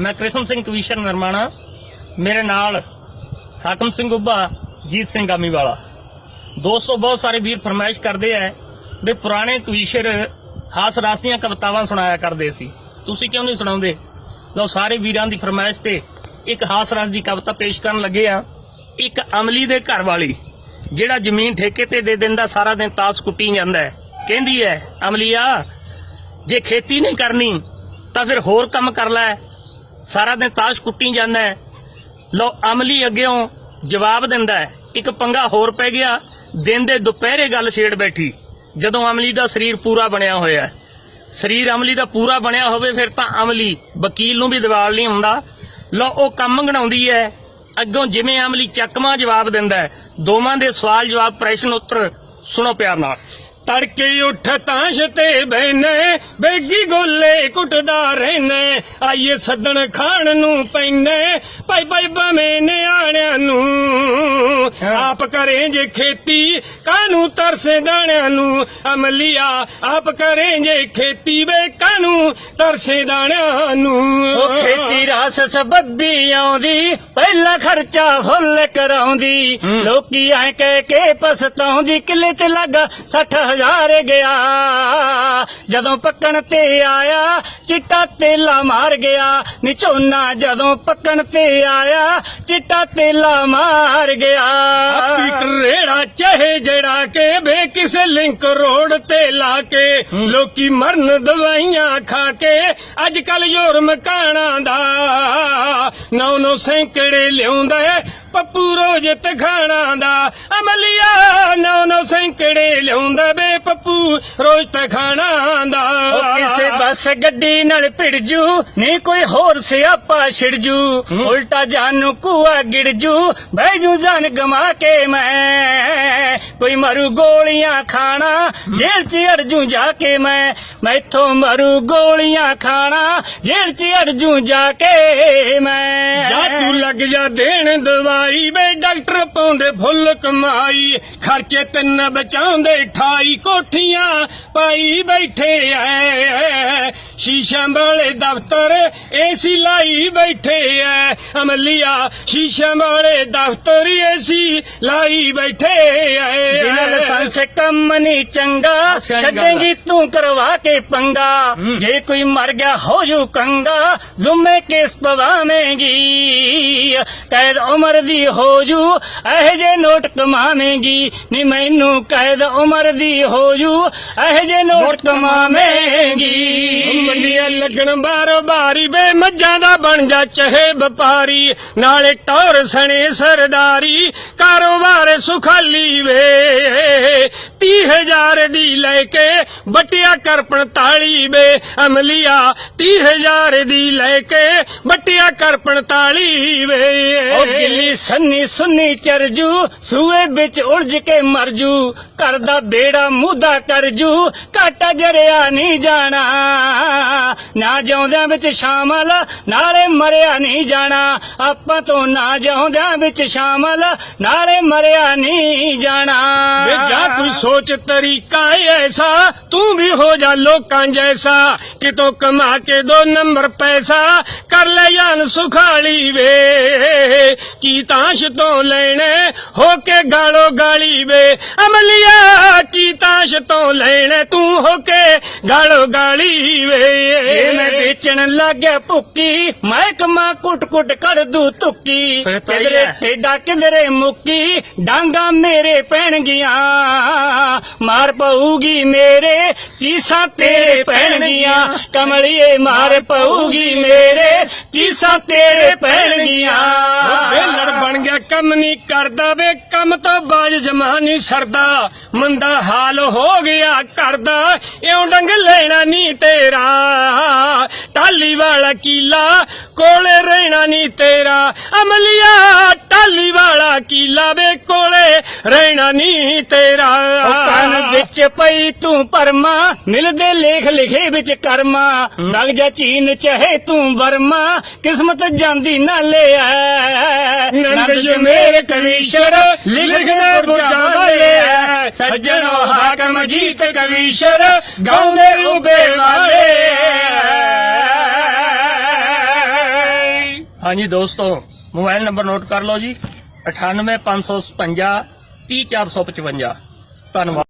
ਮੈਂ ਕ੍ਰਿਸ਼ਨ ਸਿੰਘ ਕਵੀਸ਼ਰ ਨਿਰਮਾਣਾ, ਮੇਰੇ ਨਾਲ ਹਾਕਮ ਸਿੰਘ ਉੱਭਾ, ਜੀਤ ਸਿੰਘ ਗਾਮੀ ਵਾਲਾ ਦੋਸਤੋ, ਬਹੁਤ ਸਾਰੇ ਵੀਰ ਫਰਮਾਇਸ਼ ਕਰਦੇ ਆ ਵੀ ਪੁਰਾਣੇ ਕਵੀਸ਼ਰ ਹਾਸ ਰਸ ਦੀਆਂ ਕਵਿਤਾਵਾਂ ਸੁਣਾਇਆ ਕਰਦੇ ਸੀ। ਤੁਸੀਂ ਕਿਉਂ ਨਹੀਂ ਸੁਣਾਉਂਦੇ? ਲਓ, ਸਾਰੇ ਵੀਰਾਂ ਦੀ ਫਰਮਾਇਸ਼ ਤੇ ਇੱਕ ਹਾਸ ਰਸ ਦੀ ਕਵਿਤਾ ਪੇਸ਼ ਕਰਨ ਲੱਗੇ ਆ। ਇੱਕ ਅਮਲੀ ਦੇ ਘਰ ਵਾਲੀ, ਜਿਹੜਾ ਜ਼ਮੀਨ ਠੇਕੇ ਤੇ ਦੇ ਦਿੰਦਾ, ਸਾਰਾ ਦਿਨ ਤਾਸ ਕੁੱਟੀ ਜਾਂਦਾ ਹੈ। ਕਹਿੰਦੀ ਹੈ, ਅਮਲੀਆ, ਜੇ ਖੇਤੀ ਨਹੀਂ ਕਰਨੀ, ਤਾਂ ਫਿਰ ਹੋਰ ਕੰਮ ਕਰ ਲੈ। ਸਾਰਾ ਦਿਨ ਤਾਸ਼ ਕੁੱਟੀ ਜਾਂਦਾ ਹੈ। ਲੋ ਅਮਲੀ ਅੱਗਿਓਂ ਜਵਾਬ ਦਿੰਦਾ ਹੈ। ਇੱਕ ਪੰਗਾ ਹੋਰ ਪੈ ਗਿਆ। ਦਿਨ ਦੇ ਦੁਪਹਿਰੇ ਗੱਲ ਛੇੜ ਬੈਠੀ। ਜਦੋਂ ਅਮਲੀ ਦਾ ਸਰੀਰ ਪੂਰਾ ਬਣਿਆ ਹੋਇਆ ਹੈ। ਸਰੀਰ ਅਮਲੀ ਦਾ ਪੂਰਾ ਬਣਿਆ ਹੋਵੇ ਫਿਰ ਤਾਂ ਅਮਲੀ ਵਕੀਲ ਨੂੰ ਵੀ ਦਿਵਾਲ ਨਹੀਂ ਹੁੰਦਾ। ਲੋ ਉਹ ਕੰਮ ਗਣਾਉਂਦੀ ਹੈ। ਅੱਗੋਂ ਜਿਵੇਂ ਅਮਲੀ ਚੱਕਮਾ ਜਵਾਬ ਦਿੰਦਾ ਹੈ। ਦੋਵਾਂ ਦੇ ਸਵਾਲ ਜਵਾਬ ਪ੍ਰਸ਼ਨ ਉੱਤਰ ਸੁਣੋ ਪਿਆਰ ਨਾਲ। ਤੜਕੇ ਉੱਠ ਤਾਂਸ਼ ਤੇ ਬੈਨੇ ਬੇਗੀ ਗੋਲੇ ਕੁੱਟਦਾ ਰਹਿਨੇ। ਆਈਏ ਸੱਦਣ ਖਾਣ ਨੂੰ ਪੈਨੇ ਭਾਈ ਭਾਈ ਬਵੇਂ ਨਿਆਣਿਆਂ ਨੂੰ। ਆਪ ਕਰੇ ਜੇ ਖੇਤੀ ਕਾਨੂੰ ਤਰਸੇ ਦਾਣਿਆਂ ਨੂੰ ਅਮਲੀਆ ਆਪ ਕਰੇ ਜੇ ਖੇਤੀ ਵੇ ਕਾਨੂੰ ਤਰਸੇ ਦਾਣਿਆਂ ਨੂੰ। ਉਹ ਖੇਤੀ ਰਾਸ ਸਬੱਬੀ ਆਉਂਦੀ ਪਹਿਲਾ ਖਰਚਾ ਫੁੱਲ ਕਰਾਉਂਦੀ। ਲੋਕੀ ਐ ਕਹਿ ਕੇ ਪਛਤਾਉਂਦੀ ਕਿੱਲੇ ਤੇ ਲੱਗਾ 60000 ਗਿਆ। ਜਦੋਂ ਪੱਕਣ ਤੇ ਆਇਆ ਚਿੱਟਾ ਤੇਲਾ ਮਾਰ ਗਿਆ। ਨਿਚੋਨਾ ਜਦੋਂ ਪੱਕਣ ਤੇ ਆਇਆ ਚਿੱਟਾ ਤੇਲਾ ਮਾਰ ਗਿਆ। ਪੀਟਰ ਚਾਹੇ ਜਿਹੜਾ ਕਿ ਵੇ ਕਿਸੇ ਲਿੰਕ ਰੋਡ ਤੇ ਲਾ ਕੇ ਲੋਕੀ ਮਰਨ ਦਵਾਈਆਂ ਖਾ ਕੇ ਅੱਜ ਕੱਲ ਯੋਰ ਮਕਾਣਾ ਦਾ ਨੌ ਨੌ ਸੈਂਕੜੇ ਲਿਆਉਂਦਾ ਪੱਪੂ ਰੋਜ਼ ਤਖਾਣਾ ਦਾ ਅਮਲੀਆ ਨੌ ਨੌ ਸੈਂਕੜੇ ਲਿਆਉਂਦਾ ਵੇ ਪੱਪੂ ਰੋਜ਼ ਤਖਾਣਾ ਦਾ। ਕਿਸੇ ਬੱਸ ਗੱਡੀ ਨਾਲ ਭਿੜਜੂ ਨਹੀਂ ਕੋਈ ਹੋਰ ਸਿਆਪਾ ਛਿੜਜੂ ਉਲਟਾ ਜਾਨੂ ਕੂਆ ਗਿੜਜੂ ਬੈਜੂ ਜਾਨ ਗਮਾ ਕੇ ਮੈਂ। ਕੋਈ ਮਰੂ ਗੋਲੀਆਂ ਖਾਣਾ ਜੇਲ੍ਹ 'ਚ ਅਰਜੂ ਜਾ ਕੇ ਮੈਂ। ਮੈਥੋਂ ਮਰੂ ਗੋਲੀਆਂ ਖਾਣਾ ਜੇਲ੍ਹ 'ਚ ਅਰਜੂ ਜਾ ਕੇ ਮੈਂ। ਜਾ ਜਾ ਦੇਣ ਦਵਾਈ ਵੇ ਡਾਕਟਰ ਪਾਉਂਦੇ ਫੁੱਲ ਕਮਾਈ ਖਰਚੇ ਤਿੰਨ ਬਚਾਉਂਦੇ 28 ਕੋਠੀਆਂ। ਪਾਈ ਬੈਠੇ ਐ। ਸ਼ੀਸ਼ਾ ਵਾਲੇ ਦਫ਼ਤਰ ਏਸੀ ਲਾਈ ਬੈਠੇ ਐ। ਅਮਲੀਆ ਸ਼ੀਸ਼ਾ ਵਾਲੇ ਦਫ਼ਤਰ ਏਸੀ ਲਾਈ ਬੈਠੇ ਐ। ਜਿਨ੍ਹਾਂ ਲਾਇਸੈਂਸ ਕੰਮ ਨਹੀਂ ਚੰਗਾ। ਛੱਡੇਂਗੀ ਤੂੰ ਕਰਵਾ ਕੇ ਪੰਗਾ। ਜੇ ਕੋਈ ਮਰ ਗਿਆ ਹੋ ਜੂ ਕੰਗਾ ਜ਼ੁਮੇ ਕੇਸ ਪਵਾਵੇਂਗੀ? ਕੈਦ ਉਮਰ ਦੀ ਹੋ ਜੂ ਇਹ ਜੇ ਨੋਟ ਕਮਾਵੇਂਗੀ। ਨੀ ਮੈਨੂੰ ਕੈਦ ਉਮਰ ਦੀ ਹੋ ਜੂ ਇਹ ਜੇ ਨੋਟ ਕਮਾਵੇਂਗੀ ਮੰਡੀਆਂ ਲੱਗਣ ਬਾਰੋ ਬਾਰੀ ਵੇ ਮੱਝਾਂ ਦਾ ਬਣ ਜਾ ਚਹੇ ਵਪਾਰੀ ਨਾਲੇ ਟੌਰ ਸਣੇ ਸਰਦਾਰੀ ਕਾਰੋਬਾਰ ਸੁਖਾਲੀ ਵੇ। 30000 ਦੀ ਲੈ ਕੇ ਬਟਿਆ ਕਰ 45 ਵੇ ਅਮਲੀਆ 30000 ਦੀ ਲੈ ਕੇ ਬਟਿਆ ਕਰ 45 ਵੇ। ਉਹ ਗਿੱਲੀ ਸੰਨੀ ਸੁੰਨੀ ਚਰਜੂ ਸੂਏ ਵਿੱਚ ਉਲਝ ਕੇ ਮਰਜੂ ਘਰ ਦਾ ਬੇੜਾ ਮੁੱਦਾ ਕਰਜੂ ਕਾਟਾ ਜਰਿਆ ਨਹੀਂ ਜਾਣਾ। ਨਾ ਜਿਉਂਦਿਆਂ ਵਿੱਚ ਸ਼ਾਮਲ, ਨਾਲੇ ਮਰਿਆ ਨਹੀਂ ਜਾਣਾ। ਆਪਾਂ ਤੋਂ ਨਾ ਜਿਉਂਦਿਆਂ ਵਿੱਚ ਸ਼ਾਮਲ, ਨਾਲੇ ਮਰਿਆ ਨਹੀਂ ਜਾਣਾ। ਵੇ ਜਾ ਕੋਈ ਸੋਚ ਤਰੀਕਾ ਐਸਾ, ਤੂੰ ਵੀ ਹੋ ਜਾ ਲੋਕਾਂ ਜੈਸਾ। ਕਿਤੋਂ ਕਮਾ ਕੇ ਦੋ ਨੰਬਰ ਪੈਸਾ, ਕਰ ਲੈ ਜਾਨ ਸੁਖਾਲੀ ਵੇ। ਕੀ ਤਾਸ਼ ਤੋਂ ਲੈਣੇ ਹੋ ਕੇ ਗਾਲੋ ਗਾਲੀ ਵੇ। ਅਮਲੀਆ, ਕੀ ਤਾਸ਼ ਤੋਂ ਲੈ ਲੈਣੇ ਤੂੰ ਹੋ ਕੇ ਗਾਲੋ ਗਾਲੀ ਵੇ। ਮੈਂ ਵੇਚਣ ਲੱਗਿਆ ਭੁੱਕੀ ਮੈਂ ਕਮਾ ਕੁੱਟ ਕੁੱਟ ਕਰ ਦੂ ਤੁੱਕੀ। ਹੈ। ਟੇਡਾ ਕਿਧਰੇ ਮੁੱਕੀ ਡਾਂਗਾ ਮੇਰੇ ਪੈਣਗੀਆਂ। ਮਾਰ ਪਊਗੀ ਮੇਰੇ ਚੀਸਾਂ ਤੇਰੇ ਪੈਣਗੀਆਂ। ਕਮਲੀਏ ਮਾਰ ਪਊਗੀ ਮੇਰੇ ਚੀਸਾਂ ਤੇਰੇ ਪੈਣਗੀਆਂ। ਵੇਲੜ ਬਣ ਗਿਆ ਕੰਮ ਨਹੀਂ ਕਰਦਾ ਵੇ ਕੰਮ ਤੋਂ ਬਾਜ ਜਮਾ ਨਹੀਂ ਸਰਦਾ। ਮੰਦਾ ਹਾਲ ਹੋ ਗਿਆ ਕਰਦਾ ਇਉਂ ਡੰਗ ਲੈਣਾ ਨਹੀਂ ਤੇਰਾ। ਟਾਲੀ ਵਾਲਾ ਕੀਲਾ ਕੋਲੇ ਰਹਿਣਾ ਨਹੀਂ ਤੇਰਾ। ਅਮਲੀਆ ਟਾਲੀ ਵਾਲਾ ਕੀਲਾ ਵੇ ਕੋਲੇ ਰਹਿਣਾ ਨਹੀਂ ਤੇਰਾ। ਕੰਨ ਵਿੱਚ ਪਈ ਤੂੰ ਪਰਮਾ ਮਿਲਦੇ ਲੇਖ ਲਿਖੇ ਵਿੱਚ ਕਰਮਾ। ਲੱਗ ਜਾ ਚੀਨ ਚਹੇ ਤੂੰ ਵਰਮਾ ਕਿਸਮਤ ਜਾਂਦੀ ਨਾ ਲਿਆ ਨੰਦ ਮੇਰੇ ਕਵੀਸ਼ਰ ਲਿਖਦੇ ਬੁਝਾਉਂਦਾ ਏ ਸੱਜਣੋ ਹਾਕਮ ਜੀਤ ਕਵੀਸ਼ਰ ਗਾਉਂਦੇ ਉਬੇ ਵਾਲੇ। ਹਾਂਜੀ ਦੋਸਤੋ, ਮੋਬਾਈਲ ਨੰਬਰ ਨੋਟ ਕਰ ਲਓ ਜੀ 98555 30455 ਧੰਨਵਾਦ।